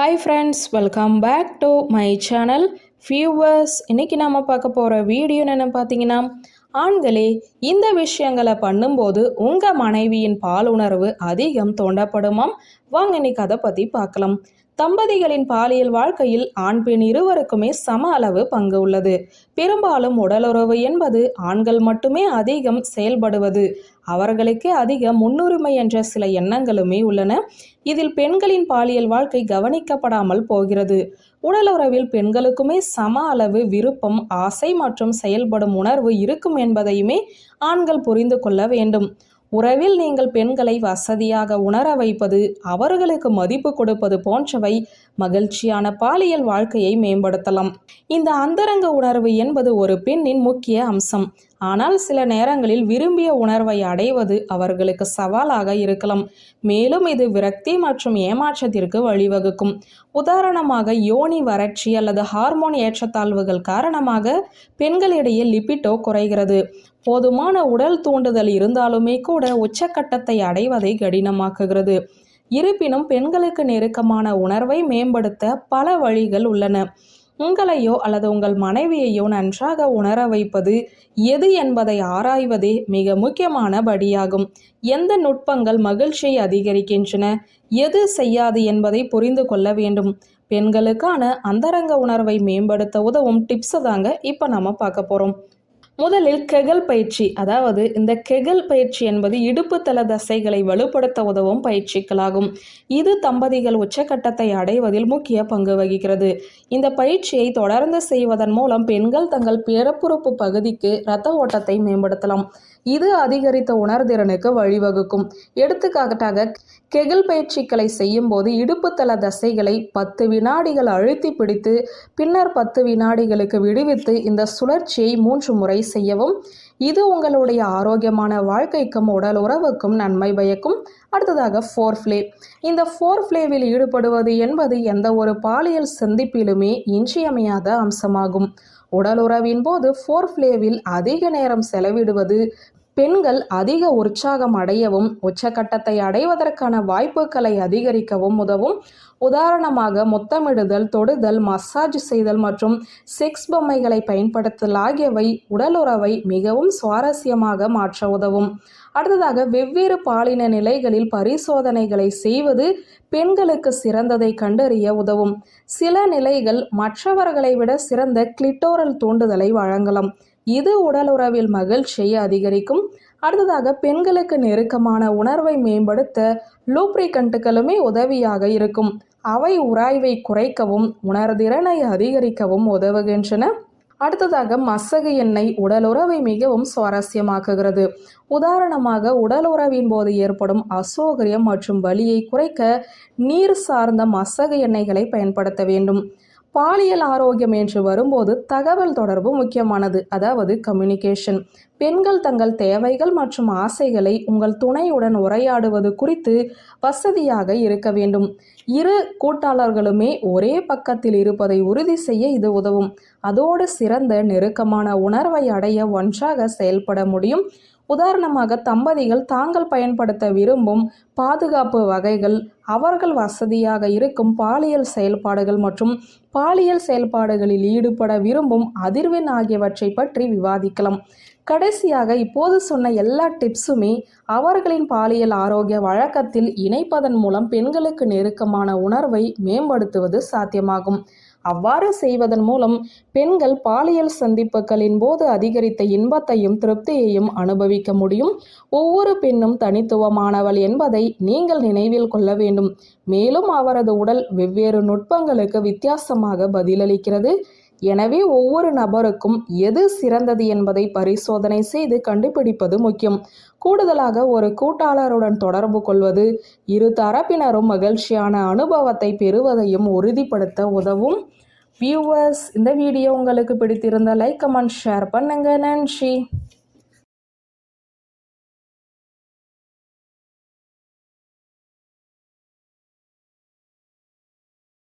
Hi friends welcome back to my channel viewers இன்றைக்கி நாம் பார்க்க போகிற வீடியோ என்ன பார்த்தீங்கன்னா ஆண்களே இந்த விஷயங்களை பண்ணும்போது உங்கள் மனைவியின் பாலுணர்வு அதிகம் தோண்டப்படுமாம். வாங்க இன்னைக்கு அதை பற்றி பார்க்கலாம். தம்பதிகளின் பாலியல் வாழ்க்கையில் ஆண் பெண் இருவருக்குமே சம அளவு பங்கு உள்ளது. பெரும்பாலும் உடலுறவு என்பது ஆண்கள் மட்டுமே அதிகம் செயல்படுவது. அவர்களுக்கே அதிக முன்னுரிமை என்ற சில எண்ணங்களுமே உள்ளன. இதில் பெண்களின் பாலியல் வாழ்க்கை கவனிக்கப்படாமல் போகிறது. உடலுறவில் பெண்களுக்குமே சம அளவு விருப்பம் ஆசை மற்றும் செயல்படும் உணர்வு இருக்கும் என்பதையுமே ஆண்கள் புரிந்து கொள்ள வேண்டும். உறவில் நீங்கள் பெண்களை வசதியாக உணர வைப்பது அவர்களுக்கு மதிப்பு கொடுப்பது போன்றவை மகிழ்ச்சியான பாலியல் வாழ்க்கையை மேம்படுத்தலாம். இந்த அந்தரங்க உணர்வு என்பது ஒரு பெண்ணின் முக்கிய அம்சம். ஆனால் சில நேரங்களில் விரும்பிய உணர்வை அடைவது அவர்களுக்கு சவாலாக இருக்கலாம். மேலும் இது விரக்தி மற்றும் ஏமாற்றத்திற்கு வழிவகுக்கும். உதாரணமாக யோனி வறட்சி அல்லது ஹார்மோன் ஏற்றத்தாழ்வுகள் காரணமாக பெண்களிடையே லிபிட்டோ குறைகிறது. போதுமான உடல் தூண்டுதல் இருந்தாலுமே கூட உச்சக்கட்டத்தை அடைவதை கடினமாக்குகிறது. இருப்பினும் பெண்களுக்கு நெருக்கமான உணர்வை மேம்படுத்த பல வழிகள் உள்ளன. உங்களையோ அல்லது உங்கள் மனைவியையோ நன்றாக உணர வைப்பது எது என்பதை ஆராய்வதே மிக முக்கியமான படியாகும். எந்த நுட்பங்கள் மகிழ்ச்சியை அதிகரிக்கின்றன? எது செய்யாது என்பதை புரிந்து கொள்ள வேண்டும். பெண்களுக்கான அந்தரங்க உணர்வை மேம்படுத்த உதவும் டிப்ஸை தாங்க இப்போ நம்ம பார்க்க போகிறோம் முதலில் கெகல் பயிற்சி அதாவது இந்த கெகல் பயிற்சி என்பது இடுப்பு தள தசைகளை வலுப்படுத்த உதவும் பயிற்சிகளாகும். இது தம்பதிகள் உச்சக்கட்டத்தை அடைவதில் முக்கிய பங்கு வகிக்கிறது. இந்த பயிற்சியை தொடர்ந்து செய்வதன் மூலம் பெண்கள் தங்கள் பிறப்புறுப்பு பகுதிக்கு இரத்த ஓட்டத்தை மேம்படுத்தலாம். இது அதிகரித்த உணர்திறனுக்கு வழிவகுக்கும். எடுத்துக்காட்டாக கெகில் பயிற்சிகளை செய்யும் போது இடுப்பு தசைகளை பத்து வினாடிகள் அழுத்தி பிடித்து பின்னர் பத்து வினாடிகளுக்கு விடுவித்து இந்த சுழற்சியை மூன்று முறை செய்யவும் இது உங்களுடைய ஆரோக்கியமான வாழ்க்கைக்கும் உடல் உறவுக்கும் நன்மை பயக்கும். அடுத்ததாக ஃபோர் ஃப்ளே இந்த ஃபோர் ஃப்ளேவில் ஈடுபடுவது என்பது எந்த ஒரு பாலியல் சந்திப்பிலுமே இன்றியமையாத அம்சமாகும். உடலுறவின் போது ஃபோர் ஃப்ளேவில் அதிக நேரம் செலவிடுவது பெண்கள் அதிக உற்சாகம் அடையவும் உச்சக்கட்டத்தை அடைவதற்கான வாய்ப்புகளை அதிகரிக்கவும் உதவும். உதாரணமாக முத்தமிடுதல் தொடுதல் மசாஜ் செய்தல் மற்றும் செக்ஸ் பொம்மைகளை பயன்படுத்தல் ஆகியவை உடலுறவை மிகவும் சுவாரஸ்யமாக மாற்ற உதவும். அடுத்ததாக வெவ்வேறு பாலின நிலைகளில் பரிசோதனைகளை செய்வது பெண்களுக்கு சிறந்ததை கண்டறிய உதவும். சில நிலைகள் மற்றவர்களை விட சிறந்த கிளிட்டோரல் தூண்டுதலை வழங்கலாம். இது உடலுறவில் மகிழ்ச்சியை அதிகரிக்கும். அடுத்ததாக பெண்களுக்கு நெருக்கமான உணர்வை மேம்படுத்த லூப்ரிகண்ட்டுகளுமே உதவியாக இருக்கும். அவை உராய்வை குறைக்கவும் உணர்திறனை அதிகரிக்கவும் உதவுகின்றன. அடுத்ததாக மசகு எண்ணெய் உடலுறவை மிகவும் சுவாரஸ்யமாக்குகிறது. உதாரணமாக உடலுறவின் போது ஏற்படும் அசௌகரியம் மற்றும் வலியை குறைக்க நீர் சார்ந்த மசகு எண்ணெய்களை பயன்படுத்த வேண்டும். பாலியல் ஆரோக்கியம் என்று வரும்போது தகவல் தொடர்பு முக்கியமானது. அதாவது கம்யூனிகேஷன் பெண்கள் தங்கள் தேவைகள் மற்றும் ஆசைகளை உங்கள் துணையுடன் உரையாடுவது குறித்து வசதியாக இருக்க வேண்டும். இரு கூட்டாளர்களுமே ஒரே பக்கத்தில் இருப்பதை உறுதி செய்ய இது உதவும். அதோடு சிறந்த நெருக்கமான உணர்வை அடைய ஒன்றாக செயல்பட முடியும். உதாரணமாக தம்பதிகள் தாங்கள் பயன்படுத்த விரும்பும் பாதுகாப்பு வகைகள் அவர்கள் வசதியாக இருக்கும் பாலியல் செயல்பாடுகள் மற்றும் பாலியல் செயல்பாடுகளில் ஈடுபட விரும்பும் அதிர்வெண் ஆகியவற்றை பற்றி விவாதிக்கலாம். கடைசியாக இப்போது சொன்ன எல்லா டிப்ஸுமே அவர்களின் பாலியல் ஆரோக்கிய வழக்கத்தில் இணைப்பதன் மூலம் பெண்களுக்கு நெருக்கமான உணர்வை மேம்படுத்துவது சாத்தியமாகும். அவ்வாறு செய்வதன் மூலம் பெண்கள் பாலியல் சந்திப்புகளின் போது அதிகரித்த இன்பத்தையும் திருப்தியையும் அனுபவிக்க முடியும். ஒவ்வொரு பெண்ணும் தனித்துவமானவள் என்பதை நீங்கள் நினைவில் கொள்ள வேண்டும். மேலும் அவரது உடல் வெவ்வேறு நுட்பங்களுக்கு வித்தியாசமாக பதிலளிக்கிறது. எனவே ஒவ்வொரு நபருக்கும் எது சிறந்தது என்பதை பரிசோதனை செய்து கண்டுபிடிப்பது முக்கியம். கூடுதலாக ஒரு கூட்டாளருடன் தொடர்பு கொள்வது இரு தரப்பினரும் மகிழ்ச்சியான அனுபவத்தை பெறுவதையும் உறுதிப்படுத்த உதவும். வியூவர்ஸ் இந்த வீடியோ உங்களுக்கு பிடித்திருந்த லைக் கமெண்ட் ஷேர் பண்ணுங்க. நன்றி.